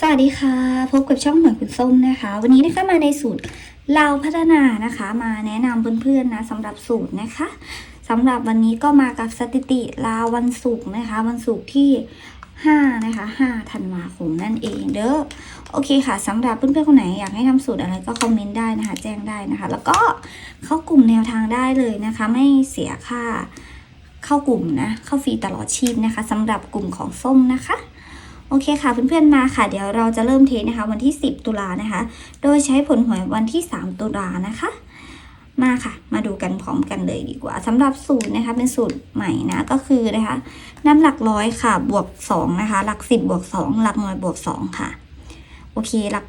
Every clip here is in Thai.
สวัสดีค่ะ พบกับช่องเหมือนคุณส้มนะคะ วันนี้นะคะมาในสูตรเราพัฒนานะคะ มาแนะนำเพื่อนๆนะสำหรับสูตรนะคะสำหรับวันนี้ก็มากับสถิติลาววันศุกร์นะคะ วันศุกร์ที่5นะคะ5ธันวาคมนั่นเองเด้อโอเคค่ะสำหรับเพื่อนๆคนไหนอยากให้ทำสูตรอะไรก็คอมเมนต์ได้นะคะ แจ้งได้นะคะ แล้วก็เข้ากลุ่มแนวทางได้เลยนะคะ ไม่เสียค่าเข้ากลุ่มนะเข้าฟรีตลอดชีพนะคะสำหรับกลุ่มของส้มนะคะ โอเคค่ะเพื่อนๆมาค่ะ เดี๋ยวเราจะเริ่มเทสนะคะ วันที่ 10 ตุลานะคะ โดยใช้ผลหวยวันที่ 3 ตุลานะคะ มาค่ะ มาดูกันพร้อมกันเลยดีกว่าสำหรับสูตรนะคะ เป็นสูตรใหม่นะก็คือนะคะน้ำหลักร้อยค่ะบวก2นะคะ หลัก 10บวก2หลักหน่วยบวก2ค่ะ โอเคหลัก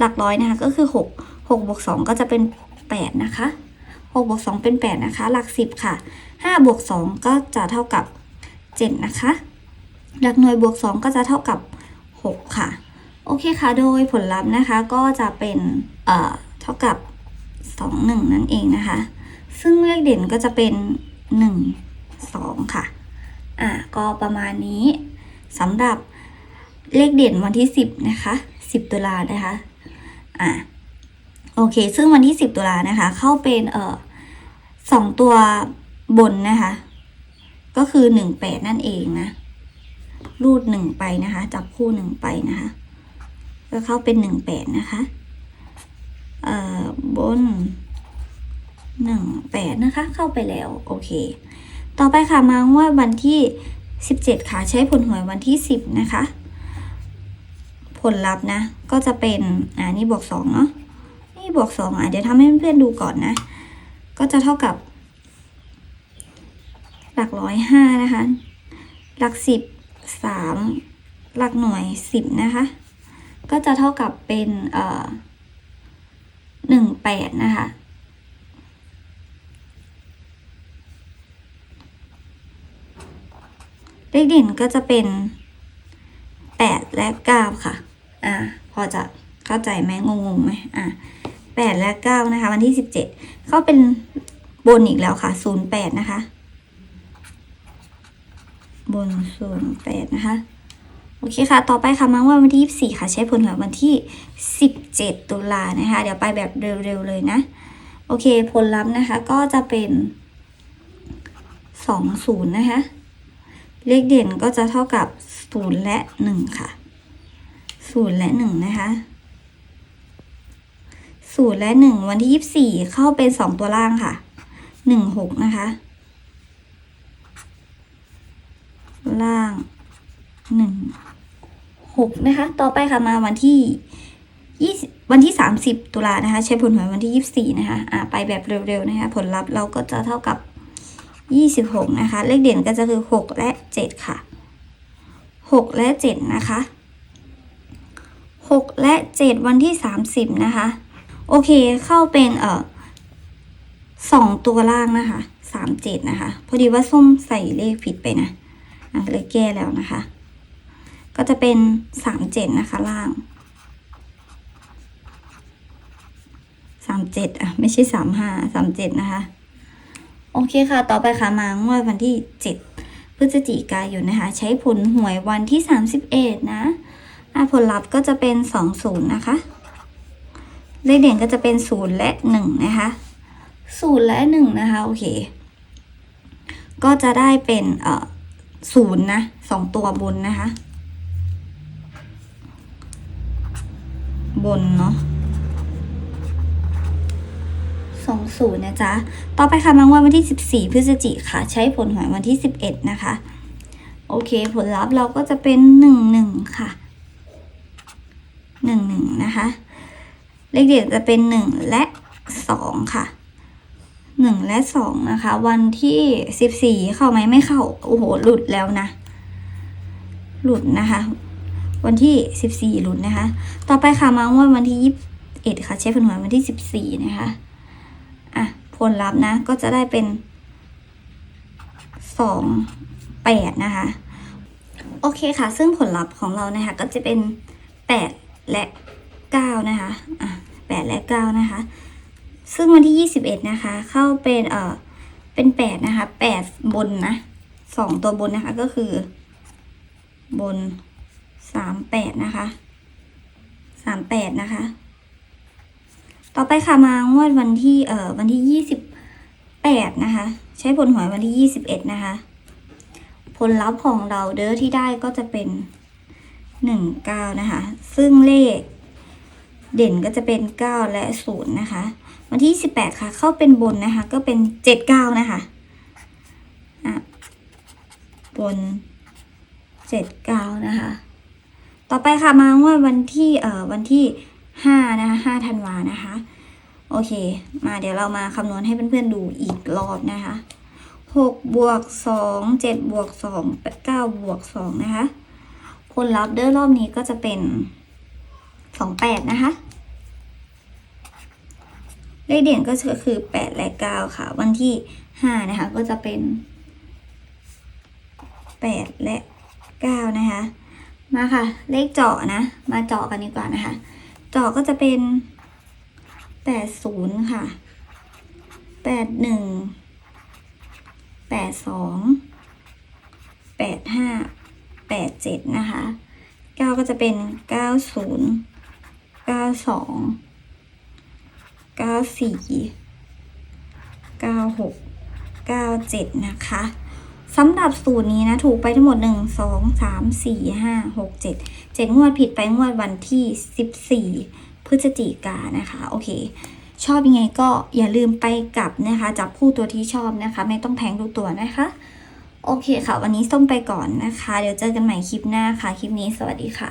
หลักร้อยนะคะ ก็คือ 6 6บวก2ก็จะเป็น 8 นะคะ6บวก2เป็น 8 นะคะ หลัก 10 ค่ะ5บวก2ก็จะเท่ากับ 7 นะคะ หลักหน่วยบวก 2 ก็จะเท่ากับ 6 ค่ะ โอเคค่ะ โดยผลลัพธ์นะคะก็จะเป็นเอ่อเท่ากับ 2 1 นั่นเองนะคะ ซึ่งเลขเด่นก็จะเป็น 1 2 ค่ะ อะ ก็ประมาณนี้สำหรับเลขเด่นวันที่ 10 นะคะ 10 ตุลานะคะ อะ โอเค ซึ่งวันที่ 10 ตุลานะคะ เข้าเป็นเอ่อสองตัวบนนะคะ ก็คือ 18 นั่นเองนะ รูดหนึ่งไปนะคะ จับคู่หนึ่งไปนะคะ ก็เข้าเป็นหนึ่งแปดนะคะเอ่อบนหนึ่งแปดนะคะ เข้าไปแล้ว โอเค ต่อไปค่ะมางวดวันที่สิบเจ็ดค่ะใช้ผลหวยวันที่สิบนะคะ ผลลัพธ์นะ ก็จะเป็นอ่านี่บวกสองเนาะนี่บวกสองอะเดี๋ยวทำให้เพื่อนๆดูก่อนนะ ก็จะเท่ากับ หลักร้อยห้านะคะ หลักสิบ สามหลักหน่วยสิบนะคะ ก็จะเท่ากับเป็นเอ่อหนึ่งแปดนะคะเลขเด่นก็จะเป็นแปดและเก้าค่ะ อ่า พอจะเข้าใจไหมงงๆไหมอ่าแปดและเก้านะคะ วันที่สิบเจ็ดเข้าเป็นบนอีกแล้วค่ะศูนย์แปดนะคะ บนส่วนแปดนะคะ โอเคค่ะ ต่อไปค่ะมาว่าวันที่ 24 ค่ะ ใช้ผลหวยวันที่ 17 ตุลานะคะ เดี๋ยวไปแบบเร็วๆเลยนะ โอเค ผลลัพธ์นะคะก็จะเป็น 20 นะคะ เลขเด่นก็จะเท่ากับ 0 และ 1 ค่ะ 0 และ 1 นะคะ0และ 1 วันที่ 24 เข้าเป็น 2 ตัวล่างค่ะ 16 นะคะ ล่างหนึ่งหกนะคะ ต่อไปค่ะมาวันที่ยี่วันที่สามสิบตุลานะคะ ใช้ผลหวยวันที่ยี่สี่นะคะ อ่าไปแบบเร็วๆนะคะ ผลลัพธ์เราก็จะเท่ากับยี่สิบหกนะคะ เลขเด่นก็จะคือหกและเจ็ดค่ะหกและเจ็ดนะคะหกและเจ็ดวันที่สามสิบนะคะ โอเคเข้าเป็นเอ่อสองตัวล่างนะคะสามเจ็ดนะคะ พอดีว่าส้มใส่เลขผิดไปนะ อะเลยแก้แล้วนะคะ ก็จะเป็นสามเจ็ดนะคะล่างสามเจ็ดอะ ไม่ใช่สามห้าสามเจ็ดนะคะ โอเคค่ะ ต่อไปค่ะมางวดวันที่เจ็ดพฤศจิกายนนะคะ ใช้ผลหวยวันที่สามสิบเอ็ดนะอะผลลัพธ์ก็จะเป็นสองศูนย์นะคะ เลขเด่นก็จะเป็นศูนย์และหนึ่งนะคะศูนย์และหนึ่งนะคะ โอเค ก็จะได้เป็นเอ่อ ศูนย์นะสองตัวบนนะคะ บนเนาะสองศูนย์นะจ๊ะ ต่อไปค่ะมางวดวันที่สิบสี่พฤศจิค่ะ ใช้ผลหวยวันที่สิบเอ็ดนะคะ โอเค ผลลัพธ์เราก็จะเป็นหนึ่งหนึ่งค่ะหนึ่งหนึ่งนะคะ เลขเด็ดจะเป็นหนึ่งและสองค่ะ หนึ่งและสองนะคะ วันที่สิบสี่เข้าไหมไม่เข้า โอ้โห หลุดแล้วนะ หลุดนะคะ วันที่สิบสี่หลุดนะคะ ต่อไปค่ะมาว่าวันที่ยี่สิบเอ็ดค่ะใช้ผลหวยวันที่สิบสี่นะคะ อะ ผลลัพธ์นะ ก็จะได้เป็นสองแปดนะคะ โอเคค่ะ ซึ่งผลลัพธ์ของเรานะคะ ก็จะเป็นแปดและเก้านะคะ อะแปดและเก้านะคะ ซึ่งวันที่ 21 นะคะ เข้าเป็นเอ่อเป็น 8 นะคะ 8 บนนะสองตัวบนนะคะก็คือ บน 38 นะคะสามแปดนะคะ ต่อไปค่ะมางวดวันที่เอ่อวันที่ยี่สิบแปดนะคะ ใช้ผลหวยวันที่ยี่สิบเอ็ดนะคะ ผลลัพธ์ของเราเด้อที่ได้ก็จะเป็นหนึ่งเก้านะคะ ซึ่งเลขเด่นก็จะเป็นเก้าและศูนย์นะคะ วันที่สิบแปดค่ะ เข้าเป็นบนนะคะ ก็เป็นเจ็ดเก้านะคะอะบนเจ็ดเก้านะคะ ต่อไปค่ะมางวดวันที่เอ่อวันที่ห้านะคะห้าธันวานะคะ โอเค มาเดี๋ยวเรามาคำนวณให้เพื่อนๆดูอีกรอบนะคะหกบวกสองเจ็ดบวกสองเก้าบวกสองนะคะผลลัพธ์เด้อรอบนี้ก็จะเป็นสองแปดนะคะ เลขเด่นก็คือแปดและเก้าค่ะ วันที่ห้านะคะ ก็จะเป็นแปดและเก้านะคะ มาค่ะ เลขเจาะนะ มาเจาะกันดีกว่านะคะ เจาะก็จะเป็นแปดศูนย์ค่ะแปดหนึ่งแปดสองแปดห้าแปดเจ็ดนะคะเก้าก็จะเป็นเก้าศูนย์ เก้าสี่เก้าหกเก้าเจ็ดนะคะสำหรับสูตรนี้นะ ถูกไปทั้งหมดหนึ่งสองสามสี่ห้าหกเจ็ดเจ็ดงวดผิดไปงวดวันที่สิบสี่พฤศจิกานะคะ โอเค ชอบยังไงก็อย่าลืมไปกลับนะคะ จับคู่ตัวที่ชอบนะคะ ไม่ต้องแทงทุกตัวนะคะ โอเคค่ะ วันนี้ส้มไปก่อนนะคะ เดี๋ยวเจอกันใหม่คลิปหน้าค่ะ คลิปนี้สวัสดีค่ะ